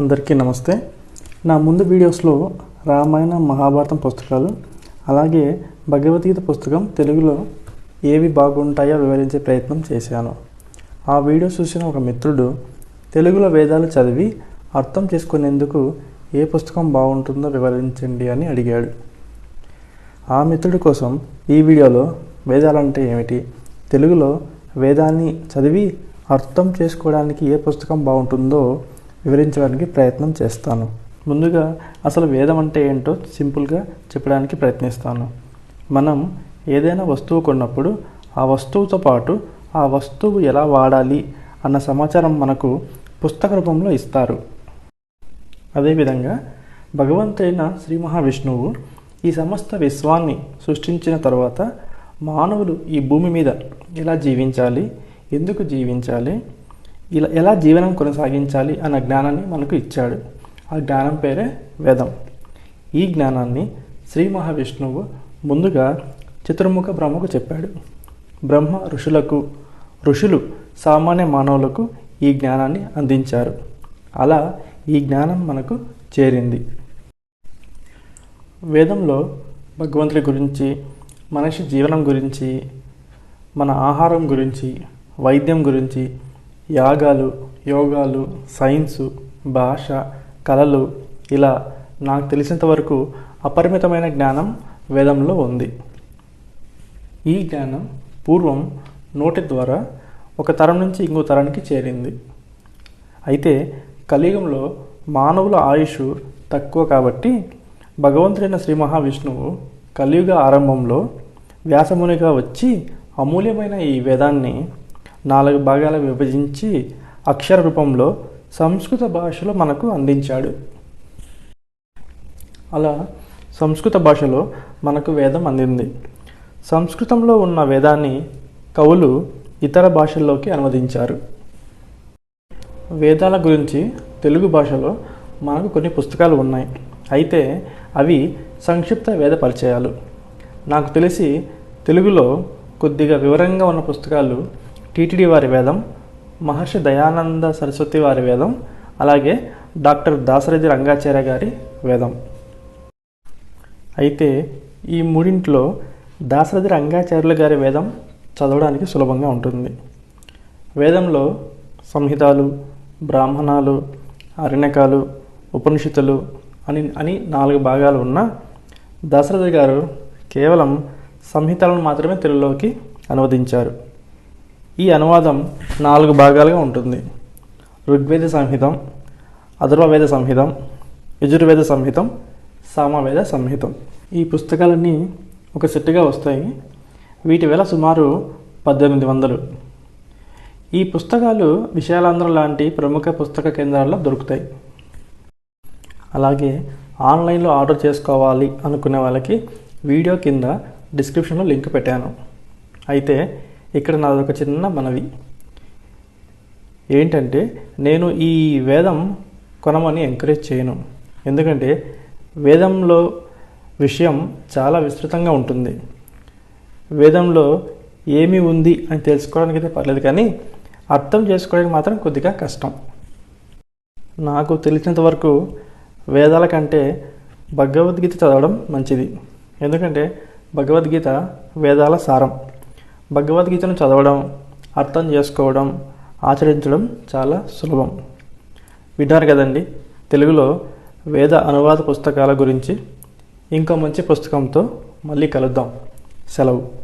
అందరికీ నమస్తే. నా ముందు వీడియోస్లో రామాయణ మహాభారతం పుస్తకాలు అలాగే భగవద్గీత పుస్తకం తెలుగులో ఏవి బాగుంటాయో వివరించే ప్రయత్నం చేశాను. ఆ వీడియో చూసిన ఒక మిత్రుడు తెలుగులో వేదాలు చదివి అర్థం చేసుకునేందుకు ఏ పుస్తకం బాగుంటుందో వివరించండి అని అడిగాడు. ఆ మిత్రుడి కోసం ఈ వీడియోలో వేదాలంటే ఏమిటి? తెలుగులో వేదాన్ని చదివి అర్థం చేసుకోవడానికి ఏ పుస్తకం బాగుంటుందో వివరించడానికి ప్రయత్నం చేస్తాను. ముందుగా అసలు వేదం అంటే ఏంటో సింపుల్గా చెప్పడానికి ప్రయత్నిస్తాను. మనం ఏదైనా వస్తువు కొన్నప్పుడు ఆ వస్తువుతో పాటు ఆ వస్తువు ఎలా వాడాలి అన్న సమాచారం మనకు పుస్తక రూపంలో ఇస్తారు. అదేవిధంగా భగవంతుడైన శ్రీ మహావిష్ణువు ఈ సమస్త విశ్వాన్ని సృష్టించిన తర్వాత మానవులు ఈ భూమి మీద ఎలా జీవించాలి ఎందుకు జీవించాలి ఇలా ఎలా జీవనం కొనసాగించాలి అన్న జ్ఞానాన్ని మనకు ఇచ్చాడు. ఆ జ్ఞానం పేరే వేదం. ఈ జ్ఞానాన్ని శ్రీ మహావిష్ణువు ముందుగా చతుర్ముఖ బ్రహ్మకు చెప్పాడు. బ్రహ్మ ఋషులకు ఋషులు సామాన్య మానవులకు ఈ జ్ఞానాన్ని అందించారు. అలా ఈ జ్ఞానం మనకు చేరింది. వేదంలో భగవంతుడి గురించి మనిషి జీవనం గురించి మన ఆహారం గురించి వైద్యం గురించి యాగాలు యోగాలు సైన్సు భాష కళలు ఇలా నాకు తెలిసినంత వరకు అపరిమితమైన జ్ఞానం వేదంలో ఉంది. ఈ జ్ఞానం పూర్వం నోటి ద్వారా ఒక తరం నుంచి ఇంకో తరానికి చేరింది. అయితే కలియుగంలో మానవుల ఆయుష్ తక్కువ కాబట్టి భగవంతుడైన శ్రీ మహావిష్ణువు కలియుగ ఆరంభంలో వ్యాసమునిగా వచ్చి అమూల్యమైన ఈ వేదాన్ని నాలుగు భాగాలు విభజించి అక్షర రూపంలో సంస్కృత భాషలో మనకు అందించాడు. అలా సంస్కృత భాషలో మనకు వేదం అందింది. సంస్కృతంలో ఉన్న వేదాన్ని కవులు ఇతర భాషల్లోకి అనువదించారు. వేదాల గురించి తెలుగు భాషలో మనకు కొన్ని పుస్తకాలు ఉన్నాయి. అయితే అవి సంక్షిప్త వేద పరిచయాలు. నాకు తెలిసి తెలుగులో కొద్దిగా వివరంగా ఉన్న పుస్తకాలు టీటీడీ వారి వేదం మహర్షి దయానంద సరస్వతి వారి వేదం అలాగే డాక్టర్ దాసరథి రంగాచార్య గారి వేదం. అయితే ఈ మూడింట్లో దాసరథి రంగాచార్యుల గారి వేదం చదవడానికి సులభంగా ఉంటుంది. వేదంలో సంహితాలు బ్రాహ్మణాలు అరణ్యకాలు ఉపనిషత్తులు అని అని నాలుగు భాగాలు ఉన్న దాసరథి గారు కేవలం సంహితలను మాత్రమే తెలుగులోకి అనువదించారు. ఈ అనువాదం నాలుగు భాగాలుగా ఉంటుంది. ఋగ్వేద సంహితం అధర్వవేద సంహితం యజుర్వేద సంహితం సామవేద సంహితం. ఈ పుస్తకాలన్నీ ఒక సెట్టుగా వస్తాయి. వీటి వేల సుమారు పద్దెనిమిది వందలు. ఈ పుస్తకాలు విశాలాంధ్ర లాంటి ప్రముఖ పుస్తక కేంద్రాల్లో దొరుకుతాయి. అలాగే ఆన్లైన్లో ఆర్డర్ చేసుకోవాలి అనుకునే వాళ్ళకి వీడియో కింద డిస్క్రిప్షన్లో లింక్ పెట్టాను. అయితే ఇక్కడ నాదొక చిన్న మనవి. ఏంటంటే నేను ఈ వేదం కొనమని ఎంకరేజ్ చేయను. ఎందుకంటే వేదంలో విషయం చాలా విస్తృతంగా ఉంటుంది. వేదంలో ఏమి ఉంది అని తెలుసుకోవడానికి అయితే పర్లేదు కానీ అర్థం చేసుకోవడానికి మాత్రం కొద్దిగా కష్టం. నాకు తెలిసినంత వరకు వేదాల కంటే భగవద్గీత చదవడం మంచిది. ఎందుకంటే భగవద్గీత వేదాల సారం. భగవద్గీతను చదవడం అర్థం చేసుకోవడం ఆచరించడం చాలా సులభం. విన్నారు కదండి? తెలుగులో వేద అనువాద పుస్తకాల గురించి. ఇంకో మంచి పుస్తకంతో మళ్ళీ కలుద్దాం. సెలవు.